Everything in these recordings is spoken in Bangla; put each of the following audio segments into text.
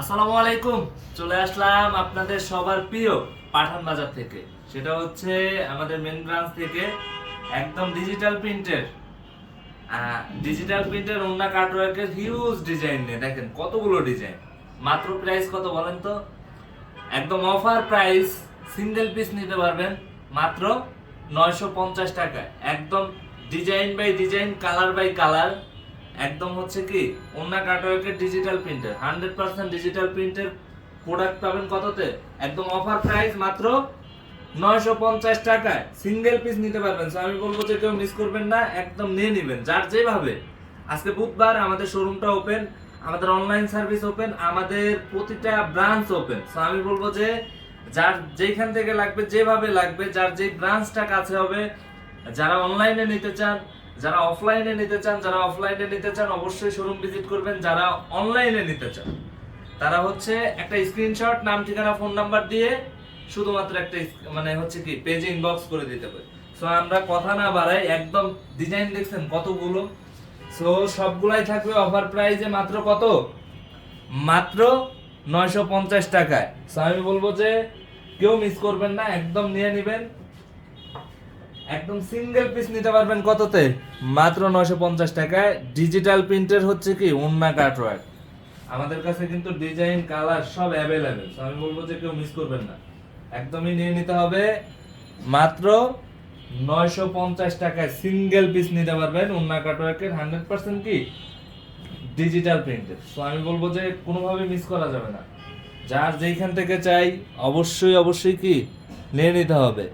আসসালামু আলাইকুম। চলে আসলাম আপনাদের সবার প্রিয় পাঠান বাজার থেকে। সেটা হচ্ছে আমাদের মেন ব্রাঞ্চ থেকে একদম ডিজিটাল প্রিন্টের ডিজিটাল প্রিন্টের অন্য কার্টওয়ার্কের হিউজ ডিজাইন নিয়ে দেখেন কতগুলো ডিজাইন মাত্র প্রাইস কত বলেন তো? একদম অফার প্রাইস সিঙ্গেল পিস নিতে পারবেন, মাত্র নয়শো পঞ্চাশ টাকায়। একদম design by design colour by colour একদম হচ্ছে কি অন্য কাটওয়ার্কের digital printer hundred percent digital প্রিন্টের প্রোডাক্ট পাবেন কততে? একদম অফার প্রাইস মাত্র নয়শো পঞ্চাশ টাকায়। সিঙ্গেল পিস নিতে পারবেন। So, আমি বলব যে কেউ মিস করবেন না, একদম নিয়ে নেবেন, যার যেভাবে। আজকে বুধবার আমাদের শোরুমটা ওপেন আমাদের অনলাইন সার্ভিস ওপেন আমাদের প্রতিটা ব্রাঞ্চ ওপেন সো আমি বলব যে যার যেখান থেকে লাগবে, যেভাবে লাগবে, যার যেই ব্রাঞ্চটা কাছে হবে, যারা অনলাইনে নিতে চান যারা অফলাইনে নিতে চান, যারা অফলাইনে নিতে চান, অবশ্যই শোরুম ভিজিট করবেন। যারা অনলাইনে নিতে চান, তারা হচ্ছে একটা স্ক্রিনশট নাম, ঠিকানা ফোন নাম্বার দিয়ে শুধুমাত্র একটা মানে হচ্ছে কি পেজে ইনবক্স করে দিতে পারি সো আমরা কথা না বাড়াই, একদম ডিজাইন দেখছেন কতগুলো? সো সবগুলাই থাকবে অফার প্রাইসে মাত্র কত? মাত্র নয়শো পঞ্চাশ টাকায়। সো আমি বলব যে কেউ মিস করবেন না, একদম নিয়ে নেবেন। একদম সিঙ্গেল পিস নিতে পারবেন কততে? মাত্র নয়শো পঞ্চাশ টাকায় ডিজিটাল প্রিন্টের হচ্ছে কি? ওন্না কাটওয়ার্ক আমাদের কাছে কিন্তু ডিজাইন কালার সব অ্যাভেলেবেল আমি বলব যে কেউ মিস করবেন না। একদমই নিয়ে নিতে হবে। মাত্র নয়শো পঞ্চাশ টাকায় সিঙ্গেল পিস নিতে পারবেন ওন্না কাটওয়ার্কের হান্ড্রেড পার্সেন্ট কি? ডিজিটাল প্রিন্টের সো আমি বলব যে কোনোভাবে মিস করা যাবে না। যার যেইখান থেকে চাই, অবশ্যই অবশ্যই কি? নিয়ে নিতে হবে।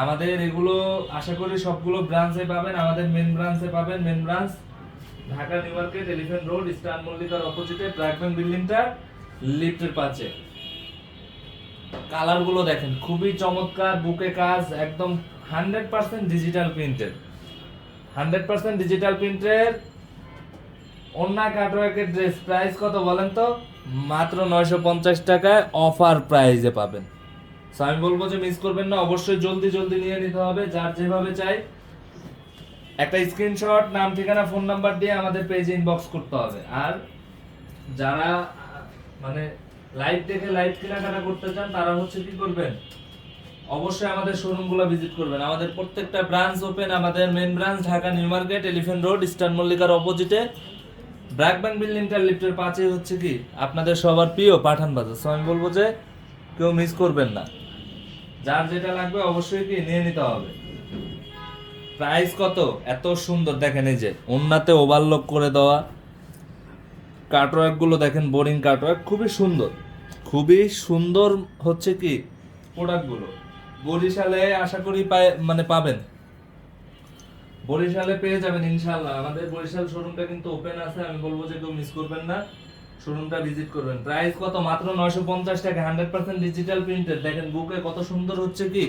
আমাদের এগুলো আশা করি সবগুলো ব্রাঞ্চে পাবেন। আমাদের মেন ব্রাঞ্চে পাবেন। Main branch Dhaka New Market Elephant Road Star মল্লিকার অপোজিটে ব্র্যাকম্যান বিল্ডিংটা লিফটের পাশে কালারগুলো দেখেন, খুবই চমৎকার, বুকে কাজ, একদম hundred percent digital printed hundred percent digital প্রিন্টের অন্য কাটওয়ার্কের ড্রেস প্রাইস কত বলেন তো? মাত্র নয়শো পঞ্চাশ টাকায় অফার প্রাইজে পাবেন। আমি বলব যে মিস করবেন না, অবশ্যই জলদি জলদি নিয়ে নিতে হবে, যার যেভাবে চাই। একটা স্ক্রিনশট নাম, ঠিকানা ফোন নাম্বার দিয়ে আমাদের পেজে ইনবক্স করতে হবে। আর যারা মানে লাইভ দেখে লাইভ কেনাকাটা করতে চান, তারা হচ্ছে কি করবেন? অবশ্যই আমাদের শোরুমগুলো ভিজিট করবেন। আমাদের প্রত্যেকটা ব্রাঞ্চ ওপেন আমাদের main branch Dhaka New Market Elephant Road Eastern মল্লিকার অপোজিটে ব্র্যাক ব্যাংক বিল্ডিংটার লিফটের পাঁচে হচ্ছে কি? আপনাদের সবার প্রিয় পাঠান বাজার সো আমি বলব যে কেউ মিস করবেন না। যার যেটা লাগবে অবশ্যই কি নিয়ে নিতে হবে। প্রাইস কত? এত সুন্দর, দেখেন এই যে ওন্নাতে ওভারলক করে দেওয়া। কাটওয়ার্কগুলো দেখেন বোরিং কাটওয়ার্ক খুবই সুন্দর। খুবই সুন্দর হচ্ছে কি? প্রোডাক্টগুলো। বরিশালে আশা করি পায়- মানে পাবেন। বরিশালে পেয়ে যাবেন ইনশাল্লাহ আমাদের বরিশাল শোরুমটা কিন্তু ওপেন আছে, আমি বলব যে কেউ মিস করবেন না। শোরুমটা ভিজিট করবেন। প্রাইস কত? মাত্র নয়শো পঞ্চাশ টাকা হান্ড্রেড পার্সেন্ট ডিজিটাল প্রিন্টেড দেখেন, বুকে কত সুন্দর হচ্ছে কি?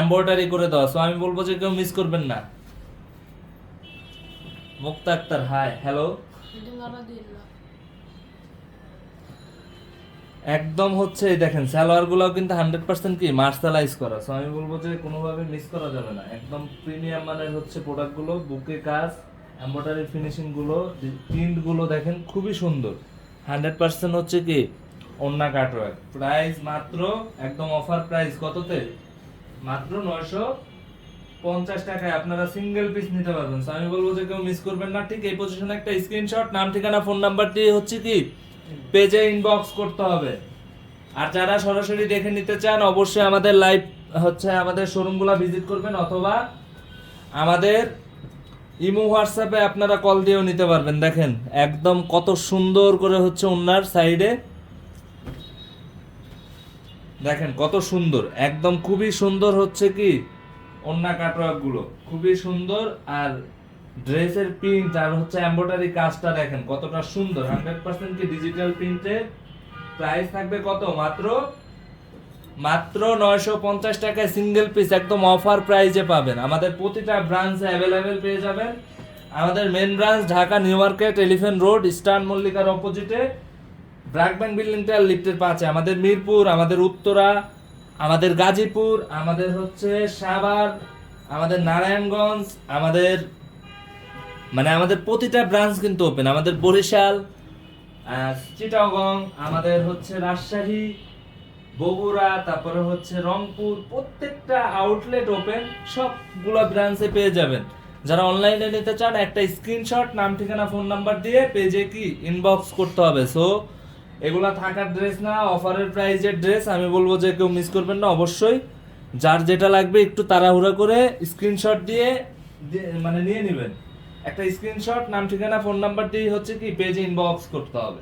এম্ব্রয়ডারি করে দেওয়া। সো আমি বলব যে কেউ মিস করবেন না। মুক্তা আক্তার হাই হ্যালো একদম হচ্ছে দেখেন, সালোয়ার গুলাও কিন্তু হান্ড্রেড পার্সেন্ট কি? মার্শালাইজ করা। সো আমি বলব যে কোনোভাবে মিস করা যাবে না। একদম প্রিমিয়াম মানের হচ্ছে প্রোডাক্টগুলো, বুকে কাজগুলো প্রিন্টগুলো দেখেন, খুবই সুন্দর। হান্ড্রেড পার্সেন্ট হচ্ছে কি অন্য কাটওয়ার্ক প্রাইস মাত্র, একদম অফার প্রাইস, কততে? মাত্র নয়শো পঞ্চাশ টাকায়। আপনারা সিঙ্গেল পিস নিতে পারবেন। আমি বলব যে কেউ মিস করবেন না। ঠিক এই পজিশনে একটা স্ক্রিনশট নাম, ঠিকানা ফোন নাম্বার দিয়ে হচ্ছে কি পেজে ইনবক্স করতে হবে। আর যারা সরাসরি দেখে নিতে চান, অবশ্যই আমাদের লাইভ হচ্ছে, আমাদের শোরুমগুলো ভিজিট করবেন, অথবা আমাদের ইমো হোয়াটসঅ্যাপে আপনারা কল দিয়েও নিতে পারবেন, দেখেন একদম কত সুন্দর করে হচ্ছে ওনার সাইডে। দেখেন কত সুন্দর, একদম খুবই সুন্দর হচ্ছে কি ওন্না কাটওয়ার্কগুলো খুবই সুন্দর আর ড্রেসের প্রিন্ট আর হচ্ছে এমব্রয়ডারি কাজটা দেখেন কতটা সুন্দর। হান্ড্রেড পার্সেন্ট কি ডিজিটাল প্রিন্টের প্রাইস থাকবে কত? মাত্র মাত্র নয়শো পঞ্চাশ টাকায় সিঙ্গেল পিস একদম অফার প্রাইজে পাবেন। আমাদের প্রতিটা ব্রাঞ্চে অ্যাভেলেবেল পেয়ে যাবেন। আমাদের main branch Dhaka New Market Elephant Road Star মল্লিকার অপোজিটে ব্র্যাক বিল্ডিংটা লিফটের পাশে। আমাদের মিরপুর, আমাদের উত্তরা, আমাদের গাজীপুর, আমাদের হচ্ছে সাভার, আমাদের নারায়ণগঞ্জ, আমাদের মানে আমাদের প্রতিটা ব্রাঞ্চ কিন্তু ওপেন আমাদের বরিশাল চিটাগং, আমাদের হচ্ছে রাজশাহী বগুড়া, তারপরে হচ্ছে রংপুর, প্রত্যেকটা আউটলেট ওপেন সবগুলো ব্রাঞ্চে পেয়ে যাবেন। যারা অনলাইনে নিতে চান, একটা স্ক্রিনশট নাম, ঠিকানা ফোন নাম্বার দিয়ে পেজে কি? ইনবক্স করতে হবে। সো এগুলা থাকার ড্রেস না অফারের প্রাইজের ড্রেস আমি বলব যে কেউ মিস করবেন না, অবশ্যই। যার যেটা লাগবে, একটু তাড়াহুড়া করে স্ক্রিনশট দিয়ে মানে নিয়ে নেবেন। একটা স্ক্রিনশট নাম, ঠিকানা ফোন নাম্বার দিয়ে হচ্ছে কি পেজে ইনবক্স করতে হবে।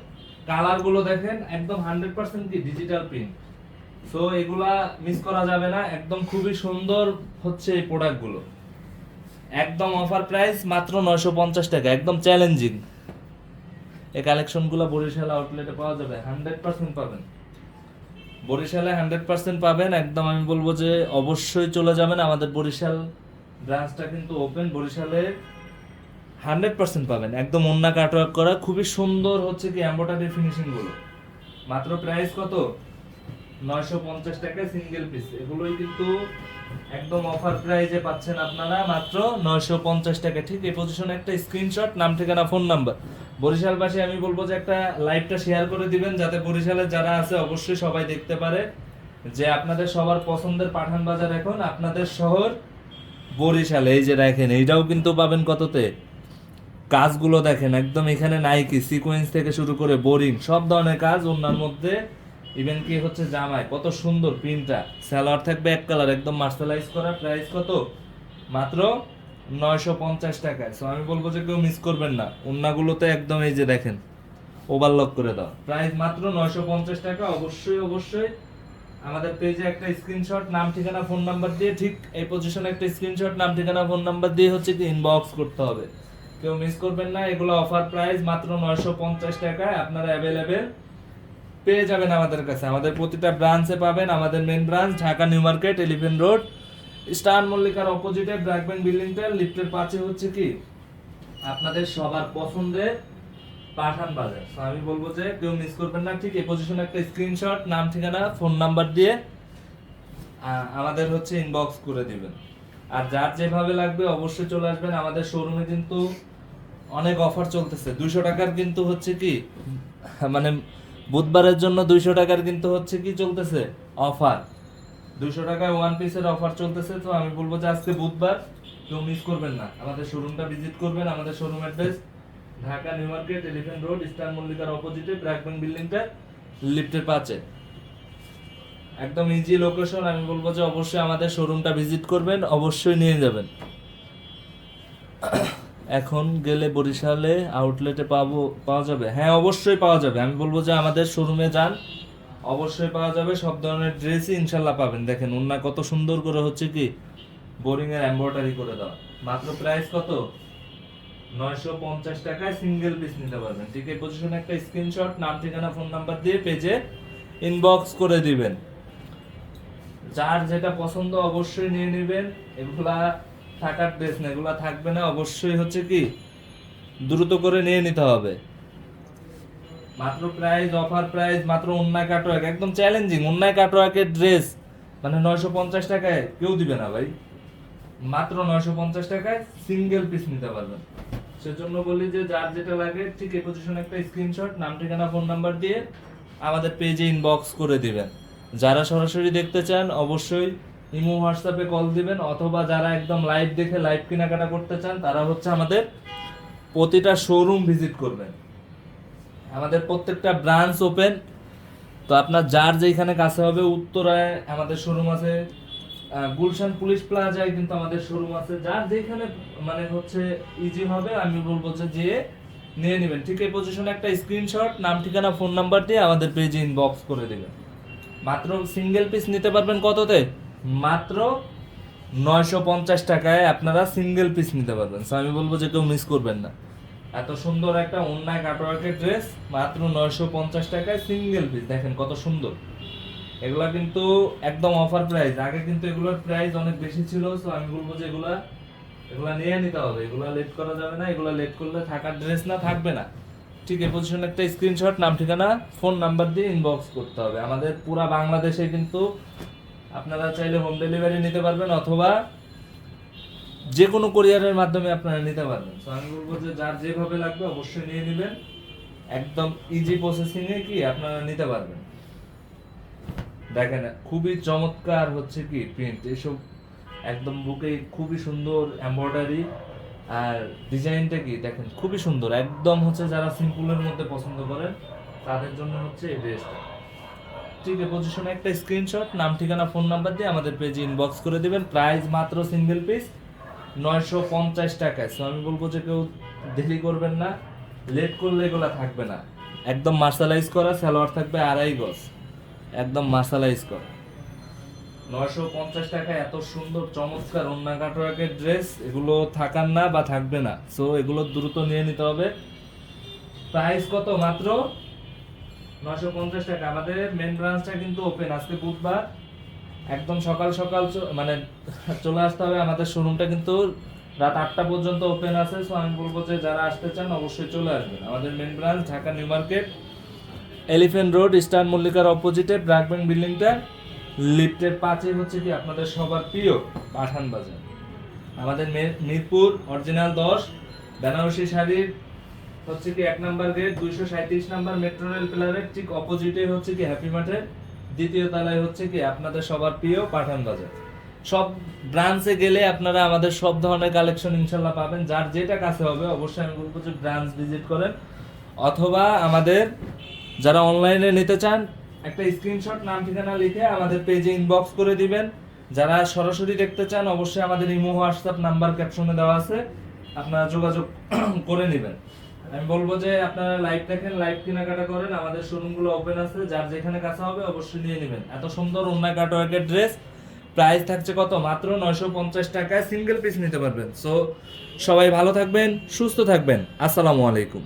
কালারগুলো দেখেন, একদম হান্ড্রেড পার্সেন্ট কি ডিজিটাল প্রিন্ট সো এগুলা মিস করা যাবে না। একদম খুবই সুন্দর হচ্ছে এই প্রোডাক্টগুলো একদম অফার প্রাইস মাত্র নয়শো পঞ্চাশ টাকা, একদম চ্যালেঞ্জিং এই কালেকশনগুলো বরিশাল আউটলেটে পাওয়া যাবে হান্ড্রেড পার্সেন্ট পাবেন। বরিশালে হান্ড্রেড পার্সেন্ট পাবেন। একদম আমি বলব যে অবশ্যই চলে যাবেন। আমাদের বরিশাল ব্রাঞ্চটা কিন্তু ওপেন বরিশালে হান্ড্রেড পার্সেন্ট পাবেন। একদম অন্য কাটওয়ার্ক করা। খুবই সুন্দর হচ্ছে কি এম্বোটারি ফিনিশিংগুলো মাত্র প্রাইস কত? নয়শো পঞ্চাশ টাকা সিঙ্গেল পিস এগুলোই কিন্তু একদম অফার প্রাইজে পাচ্ছেন আপনারা মাত্র নয়শো পঞ্চাশ টাকা। ঠিক এই পজিশনে একটা স্ক্রিনশট নাম, ঠিকানা ফোন নাম্বার বরিশালবাসী, আমি বলব যে একটা লাইভটা শেয়ার করে দিবেন, যাতে বরিশালের যারা আছে অবশ্যই সবাই দেখতে পারে যে আপনাদের সবার পছন্দের পাঠান বাজার এখন আপনাদের শহর বরিশালে। এই যে দেখেন, এইটাও কিন্তু পাবেন কততে? কাজগুলো দেখেন, একদম এখানে নাইকি সিকোয়েন্স থেকে শুরু করে বোরিং সব ধরনের কাজ ওনার মধ্যে ইভেন কি হচ্ছে জামায় কত সুন্দর প্রিন্টটা সালোয়ার থাকবে এক কালার একদম মার্শালাইজ করা প্রাইস কত? মাত্র নয়শো পঞ্চাশ টাকায়। সো আমি বলব যে কেউ মিস করবেন না। ওন্নাগুলোতে একদম এই যে দেখেন ওভারলক করে দাও। প্রাইস মাত্র নয়শো পঞ্চাশ টাকা, অবশ্যই অবশ্যই। আমাদের পেজে একটা স্ক্রিনশট নাম, ঠিকানা ফোন নাম্বার দিয়ে ঠিক এই পজিশনে একটা স্ক্রিনশট নাম, ঠিকানা ফোন নাম্বার দিয়ে হচ্ছে কি ইনবক্স করতে হবে। কেউ মিস করবেন না, এগুলো অফার প্রাইস মাত্র নয়শো পঞ্চাশ টাকায় আপনারা অ্যাভেলেবেল পেয়ে যাবেন আমাদের কাছে। আমাদের প্রতিটা ব্রাঞ্চে পাবেন আমাদের main branch Dhaka New Market Elephant Road Star মল্লিকার অপোজিটে ব্র্যাক ব্যাংক বিল্ডিংটা লিফটের পাশে হচ্ছে কি? আপনাদের সবার পছন্দের পাঠান বাজার। আমি বলব যে কেউ মিস করবেন না। ঠিক এই পজিশনে একটা স্ক্রিনশট নাম, ঠিকানা ফোন নাম্বার দিয়ে আমাদের হচ্ছে ইনবক্স করে দিবেন। আর যার যেভাবে লাগবে অবশ্যই চলে আসবেন। আমাদের শোরুমে কিন্তু অনেক অফার চলতেছে। দুইশো টাকার কিন্তু হচ্ছে কি মানে বুধবারের জন্য দুইশো টাকার কিন্তু হচ্ছে কি চলতেছে? অফার। দুইশো টাকায় ওয়ান পিসের অফার চলতেছে, তো আমি বলব যে আজকে বুধবার কেউ মিস করবেন না। আমাদের শোরুমটা ভিজিট করবেন, আমাদের showroom address Dhaka New Market Elephant Road Star মল্লিকার অপোজিটে ব্র্যাকবেন বিল্ডিংটা লিফটের পাশে। একদম ইজি লোকেশন আমি বলব যে অবশ্যই আমাদের শোরুমটা ভিজিট করবেন, অবশ্যই নিয়ে যাবেন। এখন গেলে বরিশালে আউটলেটে পাবো, পাওয়া যাবে। হ্যাঁ অবশ্যই পাওয়া যাবে। আমি বলব যে আমাদের শোরুমে যান। অবশ্যই পাওয়া যাবে। সব ধরনের ড্রেসই ইনশাল্লাহ পাবেন। দেখেন ওন্না কত সুন্দর করে হচ্ছে কি বোরিং এর এমব্রয়ডারি করে দাও। মাত্র প্রাইস কত? নয়শো পঞ্চাশ টাকায় সিঙ্গেল পিস নিতে পারবেন। ঠিক এই পজিশনে একটা স্ক্রিনশট নাম, ঠিকানা ফোন নাম্বার দিয়ে পেজে ইনবক্স করে দিবেন। যার যেটা পছন্দ অবশ্যই নিয়ে নেবেন। এগুলা থাকার ড্রেস না, এগুলা থাকবে না, অবশ্যই হচ্ছে কি দ্রুত করে নিয়ে নিতে হবে। মাত্র প্রাইস অফার প্রাইস মাত্র অন্যায় কাটোয়াক, একদম চ্যালেঞ্জিং অন্যায় কাটোয়াকের ড্রেস মানে নয়শো পঞ্চাশ টাকায় কেউ দিবে না ভাই। মাত্র নয়শো পঞ্চাশ টাকায় সিঙ্গেল পিস নিতে পারবেন। সেজন্য বলি যে যার যেটা লাগে, ঠিক এই পজিশনে একটা স্ক্রিনশট নাম, ঠিকানা ফোন নাম্বার দিয়ে আমাদের পেজে ইনবক্স করে দিবেন। যারা সরাসরি দেখতে চান, অবশ্যই ইমো হোয়াটসঅ্যাপে কল দিবেন অথবা যারা একদম লাইভ দেখে লাইভ কেনাকাটা করতে চান, তারা হচ্ছে আমাদের প্রতিটা শোরুম ভিজিট করবেন। আমাদের প্রত্যেকটা ব্রাঞ্চ ওপেন তো আপনার যার যেখানে কাছে হবে, উত্তরায় আমাদের শোরুম আছে। গুলশান পুলিশ প্লাজায় কিন্তু আমাদের শোরুম আছে। যার যেখানে মানে হচ্ছে ইজি হবে, আমি বলব যে যেয়ে নিয়ে নেবেন। ঠিক এই পজিশনে একটা স্ক্রিনশট নাম, ঠিকানা ফোন নাম্বার দিয়ে আমাদের পেজে ইনবক্স করে দেবেন। মাত্র সিঙ্গেল পিস নিতে পারবেন কততে? মাত্র নয়শো পঞ্চাশ টাকায় আপনারা সিঙ্গেল পিস নিতে পারবেন। সো আমি বলব যে কেউ মিস করবেন না। এত সুন্দর একটা অন্যায় কাটওয়ার্কের ড্রেস মাত্র নয়শো পঞ্চাশ টাকায় সিঙ্গেল পিস দেখেন কত সুন্দর। এগুলা কিন্তু একদম অফার প্রাইস আগে কিন্তু এগুলোর প্রাইস অনেক বেশি ছিল। তো আমি বলব যে এগুলা এগুলা নিয়ে নিতে হবে। এগুলা লেট করা যাবে না। এগুলা লেট করলে থাকার ড্রেস না, থাকবে না। ঠিক এই পজিশনে একটা স্ক্রিনশট নাম, ঠিকানা ফোন নাম্বার দিয়ে ইনবক্স করতে হবে। আমাদের পুরা বাংলাদেশে কিন্তু আপনারা চাইলে হোম ডেলিভারি নিতে পারবেন অথবা যে কোনো কোরিয়ারের মাধ্যমে আপনারা নিতে পারবেন। তো আমি বলব যে যার যেভাবে লাগবে অবশ্যই নিয়ে নেবেন। একদম ইজি প্রসেসিং এ কি আপনারা নিতে পারবেন। দেখেন, খুবই চমৎকার হচ্ছে কি প্রিন্ট এসব একদম বুকে খুবই সুন্দর এমব্রয়ডারি আর ডিজাইনটা কি দেখেন, খুবই সুন্দর। একদম হচ্ছে যারা সিম্পলের মধ্যে পছন্দ করেন, তাদের জন্য হচ্ছে এই ড্রেসটা আছে পজিশনে একটা স্ক্রিনশট নাম, ঠিকানা ফোন নাম্বার দিয়ে আমাদের পেজে ইনবক্স করে দিবেন। প্রাইস মাত্র সিঙ্গেল পিস নয়শো পঞ্চাশ টাকায় সো আমি বলব যে কেউ দেরি করবেন না লেট করলে এগুলো থাকবে না। একদম মার্শালাইজ করা, সালোয়ার থাকবে আড়াই গজ। একদম মার্শালাইজ করা। নয়শো পঞ্চাশ টাকায় এত সুন্দর, চমৎকার অন্য কাটোয়াকের ড্রেস এগুলো থাকার না বা থাকবে না। সো এগুলো দ্রুত নিয়ে নিতে হবে। প্রাইস কত? মাত্র নয়শো পঞ্চাশ টাকা। আমাদের মেন ব্রাঞ্চটা কিন্তু ওপেন আজকে বুধবার। একদম সকাল সকাল মানে চলে আসতে হবে। আমাদের শোরুমটা কিন্তু রাত আটটা পর্যন্ত ওপেন আছে। সো আমি বলব যে যারা আসতে চান, অবশ্যই চলে আসবেন। আমাদের main branch Dhaka New Market Elephant Road Star মল্লিকার অপোজিটে ব্র্যাক ব্যাংক বিল্ডিংটা লিফটের পাঁচে হচ্ছে কি? আপনাদের সবার প্রিয় পাঠান বাজার। আমাদের মিরপুর অরিজিনাল দশ, বেনারসি শাড়ির হচ্ছে কি এক নাম্বার গেট দুইশো সাঁত্রিশ নাম্বার মেট্রো রেল পিলারের ঠিক অপোজিটে হচ্ছে কি হ্যাপি মার্টের দ্বিতীয় তলায় হচ্ছে কি আপনাদের সবার প্রিয় পাঠান বাজার। সব ব্রাঞ্চে গেলে আপনারা আমাদের সব ধরনের কালেকশন ইনশাল্লাহ পাবেন। যার যেটা কাছে হবে অবশ্যই আমি বলব যে ব্রাঞ্চ ভিজিট করেন। অথবা আমাদের যারা অনলাইনে নিতে চান, একটা স্ক্রিনশট নাম ঠিকানা লিখে আমাদের পেজে ইনবক্স করে দিবেন। যারা সরাসরি দেখতে চান, অবশ্যই আমাদের ইমো হোয়াটসঅ্যাপ নাম্বার ক্যাপশনে দেওয়া আছে। আপনারা যোগাযোগ করে নেবেন। আমি বলব যে আপনারা লাইভ দেখেন লাইভ কেনাকাটা করেন, আমাদের শোরুমগুলো ওপেন আছে, যার যেখানে কাছে হবে অবশ্যই নিয়ে নেবেন। এত সুন্দর অন্য কাটওয়ার্কের ড্রেস প্রাইস থাকছে কত? মাত্র নয়শো পঞ্চাশ টাকায় সিঙ্গেল পিস নিতে পারবেন। সো সবাই ভালো থাকবেন, সুস্থ থাকবেন। আসসালামু আলাইকুম।